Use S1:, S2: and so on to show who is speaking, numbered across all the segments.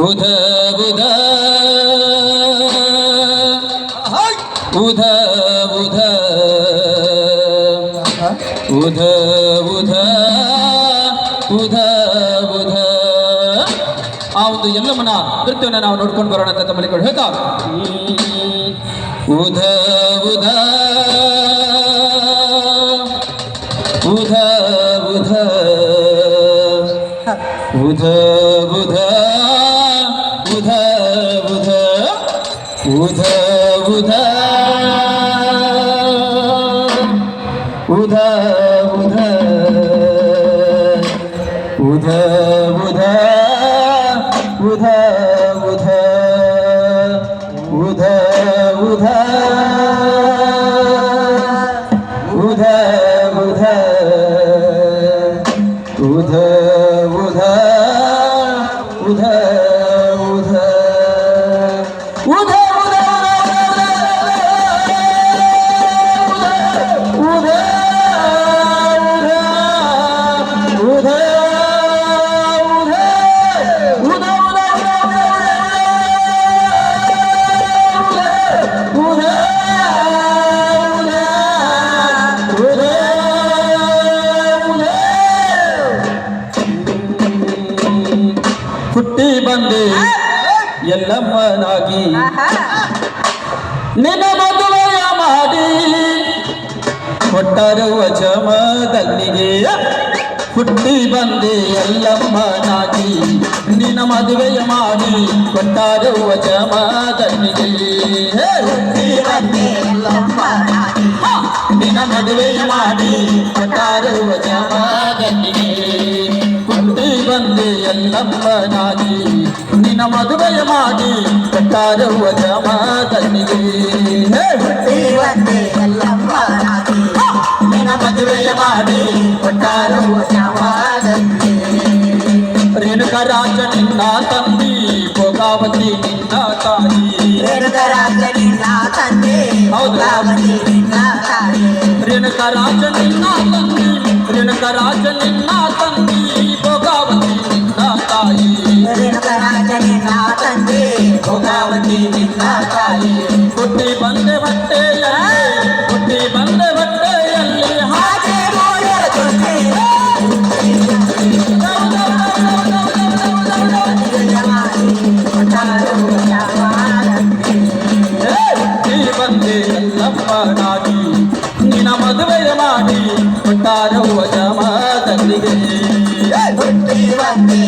S1: ಉಧ ಬುಧ ಉಧ ಬುಧ ಉಧ ಬುಧ ಉಧ ಬುಧ ಆ ಒಂದು ಎಲ್ಲಮ್ಮನ ನೃತ್ಯವನ್ನು ನಾವು ನೋಡ್ಕೊಂಡು ಬರೋಣ ಅಂತ ತಮ್ಮಲ್ಲಿ ಕೂಡ ಹೇಳ್ತಾ ಉಧ. ಉಧ ಉಧ. ಉಧ ಉಧ उधा उधा. उधा उधा. उधा उधा. उधा उधा. उधा उधा. उधा ಹುಟ್ಟಿ ಬಂದೆ ಎಲ್ಲಮ್ಮನಾಗಿ ನಿನ್ನ ಮದುವೆಯ ಮಾಡಿ ಕೊಟ್ಟರುವ ಜಮದಲ್ಲಿಗೆ ಹುಟ್ಟಿ ಬಂದೆ ಎಲ್ಲಮ್ಮನಾಗಿ ನಿನ್ನ ಮದುವೆಯ ಮಾಡಿ ಕೊಟ್ಟರುವ ಜಮದಲ್ಲಿಗೆ ಹುಟ್ಟಿ ಬಂದೆ ನಿನ್ನ ಮದುವೆಯ ಮಾಡಿ ಕೊಟ್ಟರುವ ಜಮದಲ್ಲಿಗೆ ಹುಟ್ಟಿ ಗಂಗಮ್ಮ ನಾಗಿ ನಿನ್ನ ಮದುವೆಯ ಮಾಡಿ ಕಟ್ಟಾರವ್ವ ಜಮ ತನ್ನಿಗೆ ಹುಟ್ಟಿ ಬಂದೆ ಗಲ್ಲಮ್ಮ ನಾಗಿ ನಿನ್ನ ಮದುವೆಯ ಮಾಡಿ ಕಟ್ಟಾರವ್ವ ಜಮ ರೇಣುಕರಾಜ ನಿನ್ನ ತಂದಿ ಭೋಗಾವತಿ ನಿನ್ನ ತಾಯಿ ರೇಣುಕರಾಜ ನಿನ್ನ ತಂದೆ ಭೋಗಾವತಿ ನಿನ್ನ ತಾಯಿ ರೇಣುಕರಾಜ ನಿನ್ನ ತಂದಿ ರೇಣುಕರಾಜ ನಿನ್ನ
S2: ತಂದಿ Amen.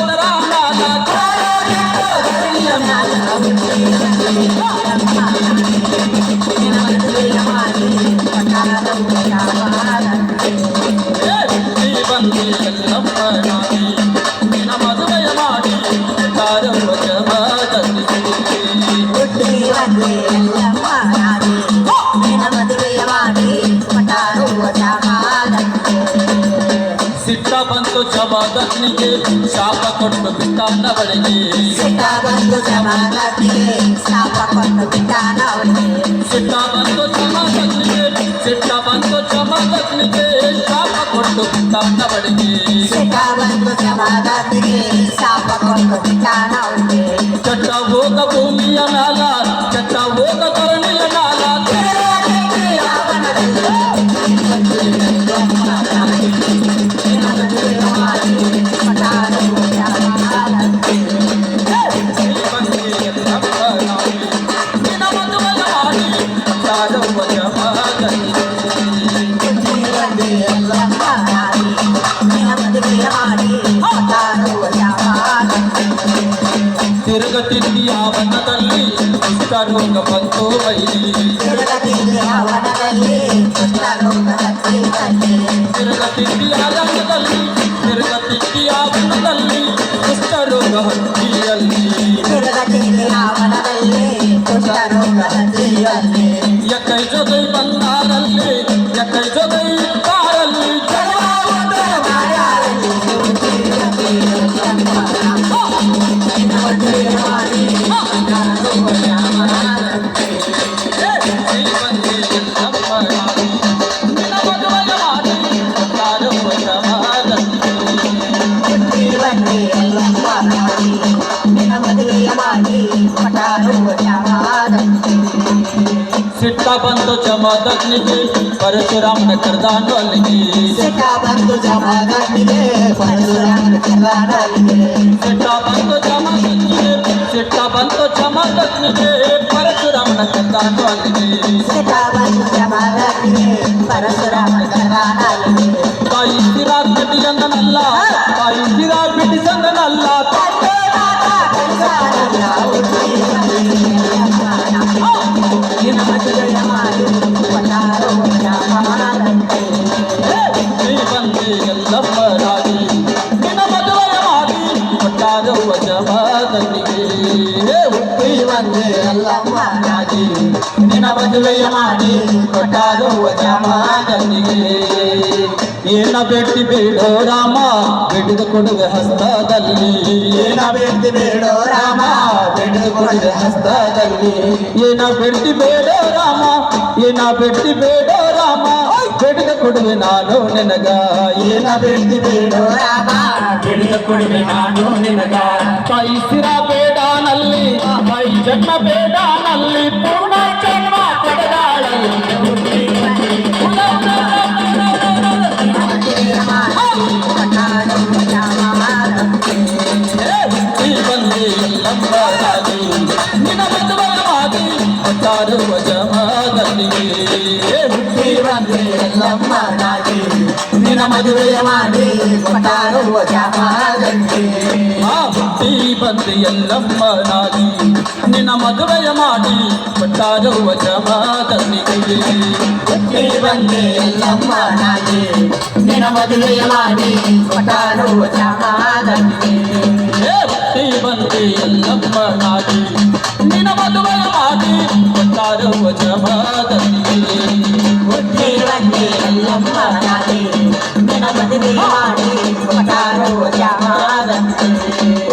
S2: राम
S1: राम ಬಂತು ಜಮಾದಗ್ನಿಗೆ ಶಾಪ ಕೊಟ್ಟು ಬಿಟ್ಟಾನವಳಿಗೆ
S2: ಸಿಟ್ಟ ಬಂತು ಜಮಾದಗ್ನಿಗೆ ಶಾಪ ಕೊಟ್ಟು ಬಿಟ್ಟಾನವಳಿಗೆ
S1: ಸಿಟ್ಟ ಬಂತು ಜಮಾದಗ್ನಿಗೆ ಸಿಟ್ಟ ಬಂತು ಜಮಾದಗ್ನಿಗೆ ಶಾಪ ಕೊಟ್ಟು ಬಿಟ್ಟಾನವಳಿಗೆ
S2: ಸಿಟ್ಟ ಬಂತು ಜಮಾದಗ್ನಿಗೆ ಶಾಪ ಕೊಟ್ಟು ಬಿಟ್ಟಾನವಳಿಗೆ ಚಟ್ಟ
S1: ಹೋಗ ಭೂಮಿಯ ಮೇಲೆ తిరగతిండి ఆవన తల్లి కరుణ పంతోపై
S2: తిరగతిండి ఆవన తల్లి తిరగతిండి
S1: ఆవన తల్లి తిరగతిండి ఆవన తల్లి కుష్ఠరోగ హత్తియల్లి తల్లి కుష్ఠరోగ
S2: హత్తియల్లి మదనిగే పరశురామున కర్దానోలిగే
S1: సెటా బందు జమగనిగే పరశురామున కర్దానోలిగే సెటా బందు జమగనిగే సెటా బందు జమగనిగే పరశురామున ನಿನ್ನ ಮದುವೆಯ ಮಾಡಿ ಕೊಟ್ಟಾರವ್ವ ಜಮದಗ್ನಿಗೆ ಏನ ಭೇಟಿ ಬೇಡೋ ರಾಮ ಬಿಡಿದು ಕೊಡುವೆ ಹಸ್ತದಲ್ಲಿ ಏನ ಭೇಟಿ ಬೇಡೋ ರಾಮ ಬಿಡಿದು ಕೊಡುವೆ ಹಸ್ತದಲ್ಲಿ ಏನ ಭೇಟಿ ಬೇಡೋ ರಾಮ ಏನ ಭೇಟಿ ಬೇಡೋ ರಾಮ చెడుద కొడువి నాలో నినగా. చెడుద కొడువి నాలో నినగా. పైసిరా పేడా నల్లి పై జన్మ పేడా నల్లి పో ನಿನ್ನ ಮದುವೆಯ ಮಾಡಿ ಕೊಂಡಾಡುವ ಶ್ಯಾಮದಂತೆ ಹುಟ್ಟಿ ಬಂದು ಎಲ್ಲಮ್ಮ ನಿನ್ನ ಮದುವೆಯ ಮಾಡಿ
S2: ಕೊಂಡಾಡುವ
S1: ಶ್ಯಾಮದಂತೆ ಹುಟ್ಟಿ ಬಂದು ಎಲ್ಲಮ್ಮ ನಿನ್ನ ಮದುವೆಯ ಮಾಡಿ
S2: ಮದುವೆಯ ಮಾಡಿ
S1: சுற்றி வந்தே அல்லம்மா தானே கணபதி தேவானே கொட்டாரோ ஜாமா வந்து